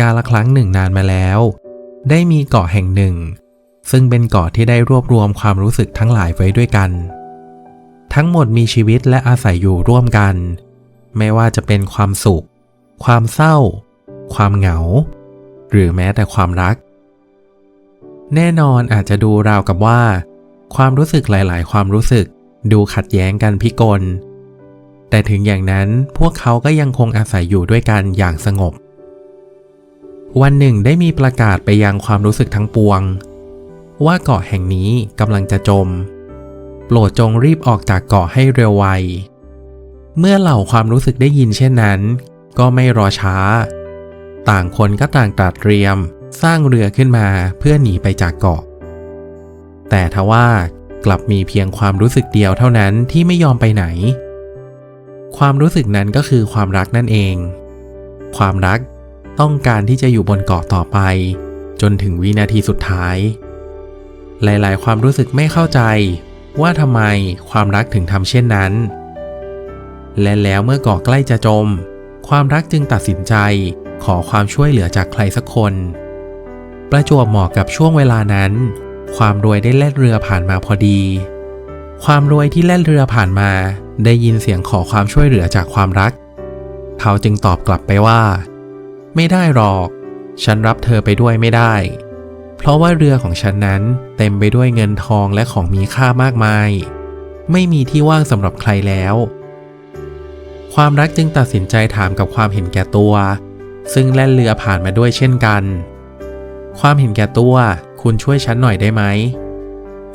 กาลครั้งหนึ่งนานมาแล้ว ได้มีเกาะแห่งหนึ่ง ซึ่งเป็นเกาะที่ได้รวบรวมความรู้สึกทั้งหลายไว้ด้วยกัน ทั้งหมดมีชีวิตและอาศัยอยู่ร่วมกัน ไม่ว่าจะเป็นความสุข ความเศร้า ความเหงา หรือแม้แต่ความรัก แน่นอนอาจจะดูราวกับว่า ความรู้สึกหลาย ๆ ความรู้สึกดูขัดแย้งกันพิกลแต่ถึงอย่างนั้นพวกเขาก็ยังคงอาศัยอยู่ด้วยกันอย่างสงบ วันหนึ่งได้มีประกาศไปยังความรู้สึกทั้งปวง ว่าเกาะแห่งนี้กำลังจะจม โปรดจงรีบออกจากเกาะให้เร็วไว เมื่อเหล่าความรู้สึกได้ยินเช่นนั้น ก็ไม่รอช้า ต่างคนก็ต่างตรัสเตรียม สร้างเรือขึ้นมาเพื่อหนีไปจากเกาะ แต่ทว่ากลับมีเพียงความรู้สึกเดียวเท่านั้นที่ไม่ยอมไปไหน ความรู้สึกนั้นก็คือความรักนั่นเอง ความรัก ต้องการที่จะอยู่บนเกาะต่อไป จนถึงวินาทีสุดท้าย หลายๆ ความรู้สึกไม่เข้าใจ ว่าทำไมความรักถึงทำเช่นนั้น และแล้วเมื่อเกาะใกล้จะจม ความรักจึงตัดสินใจขอความช่วยเหลือจากใครสักคน ประจวบเหมาะกับช่วงเวลานั้น ความรวยได้แล่นเรือผ่านมาพอดี ความรวยที่แล่นเรือผ่านมา ได้ยินเสียงขอความช่วยเหลือจากความรัก เขาจึงตอบกลับไปว่า ไม่ได้หรอก ฉันรับเธอไปด้วยไม่ได้ เพราะว่าเรือของฉันนั้นเต็มไปด้วยเงินทองและของมีค่ามากมาย ไม่มีที่ว่างสำหรับใครแล้ว ความรักจึงตัดสินใจถามกับความเห็นแก่ตัว ซึ่งแล่นเรือผ่านมาด้วยเช่นกัน ความเห็นแก่ตัว คุณช่วยฉันหน่อยได้ไหม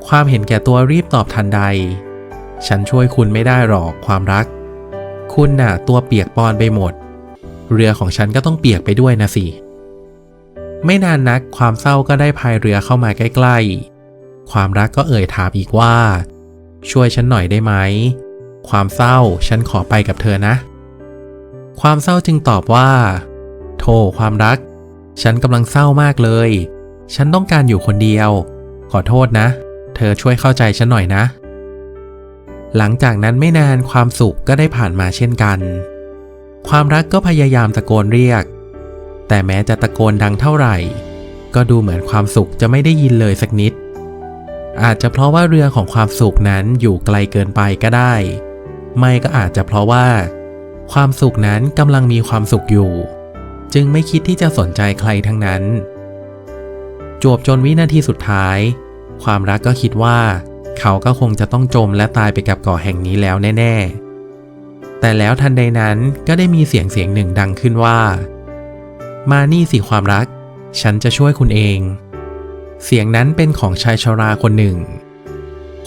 ความเห็นแก่ตัวรีบตอบทันใด ฉันช่วยคุณไม่ได้หรอกความรัก คุณน่ะตัวเปียกปอนไปหมด เรือของฉันก็ต้องเปียกไปด้วยนะสิ ไม่นานนักความเศร้าก็ได้พายเรือเข้ามาใกล้ๆ ความรักก็เอ่ยถามอีกว่า ช่วยฉันหน่อยได้ไหม ความเศร้าฉันขอไปกับเธอนะ ความเศร้าจึงตอบว่า โธ่ความรัก ฉันกำลังเศร้ามากเลย ฉันต้องการอยู่คนเดียว ขอโทษนะ เธอช่วยเข้าใจฉันหน่อยนะ หลังจากนั้นไม่นานความสุขก็ได้ผ่านมาเช่นกัน ความรักก็พยายามตะโกนเรียก แต่แม้จะตะโกนดังเท่าไหร่ ก็ดูเหมือนความสุขจะไม่ได้ยินเลยสักนิด อาจจะเพราะว่าเรือของความสุขนั้นอยู่ไกลเกินไปก็ได้ ไม่ก็อาจจะเพราะว่า ความสุขนั้นกำลังมีความสุขอยู่ จึงไม่คิดที่จะสนใจใครทั้งนั้น จวบจนวินาทีสุดท้าย ความรักก็คิดว่า เขาก็คงจะต้องจมและตายไปกับเกาะแห่งนี้แล้วแน่ ๆ แต่แล้วทันใดนั้นก็ได้มีเสียงเสียงหนึ่งดังขึ้นว่า มานี่สิความรัก ฉันจะช่วยคุณเอง เสียงนั้นเป็นของชายชราคนหนึ่ง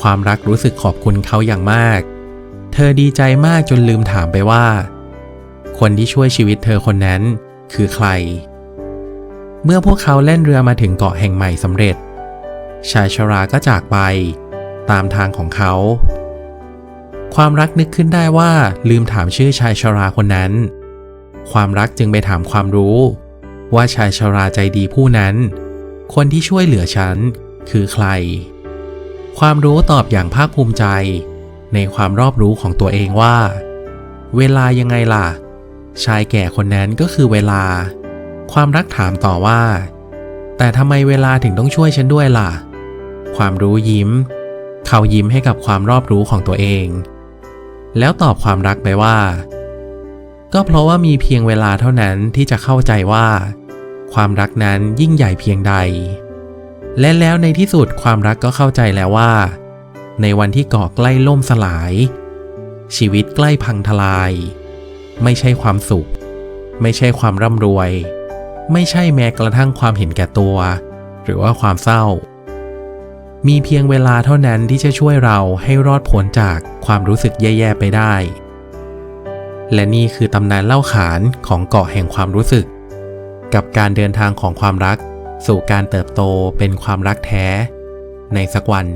ความรักรู้สึกขอบคุณเขาอย่างมาก เธอดีใจมากจนลืมถามไปว่า คนที่ช่วยชีวิตเธอคนนั้นคือใคร เมื่อพวกเขาเล่นเรือมาถึงเกาะแห่งใหม่สำเร็จ ชายชราก็จากไป ตามทางของเขา ความรักนึกขึ้นได้ว่าลืมถามชื่อชายชราคนนั้น ความรักจึงไปถามความรู้ ว่าชายชราใจดีผู้นั้น คนที่ช่วยเหลือฉัน คือใคร ความรู้ตอบอย่างภาคภูมิใจ ในความรอบรู้ของตัวเองว่า เวลายังไงล่ะ ชายแก่คนนั้นก็คือเวลา ความรักถามต่อว่า แต่ทำไมเวลาถึงต้องช่วยฉันด้วยล่ะ ความรู้ยิ้มเขายิ้มให้กับความรอบรู้ของตัวเอง แล้วตอบความรักไปว่า ก็เพราะว่ามีเพียงเวลาเท่านั้นที่จะเข้าใจว่า ความรักนั้นยิ่งใหญ่เพียงใด และแล้วในที่สุดความรักก็เข้าใจแล้วว่า ในวันที่เกาะใกล้ล่มสลาย ชีวิตใกล้พังทลาย ไม่ใช่ความสุข ไม่ใช่ความร่ำรวย ไม่ใช่แม้กระทั่งความเห็นแก่ตัว หรือว่าความเศร้า มีเพียงเวลาเท่านั้นที่จะช่วยเราให้รอดพ้นจากความรู้สึกแย่ๆไปได้ และนี่คือตำนานเล่าขานของเกาะแห่งความรู้สึก กับการเดินทางของความรัก สู่การเติบโตเป็นความรักแท้ ในสักวัน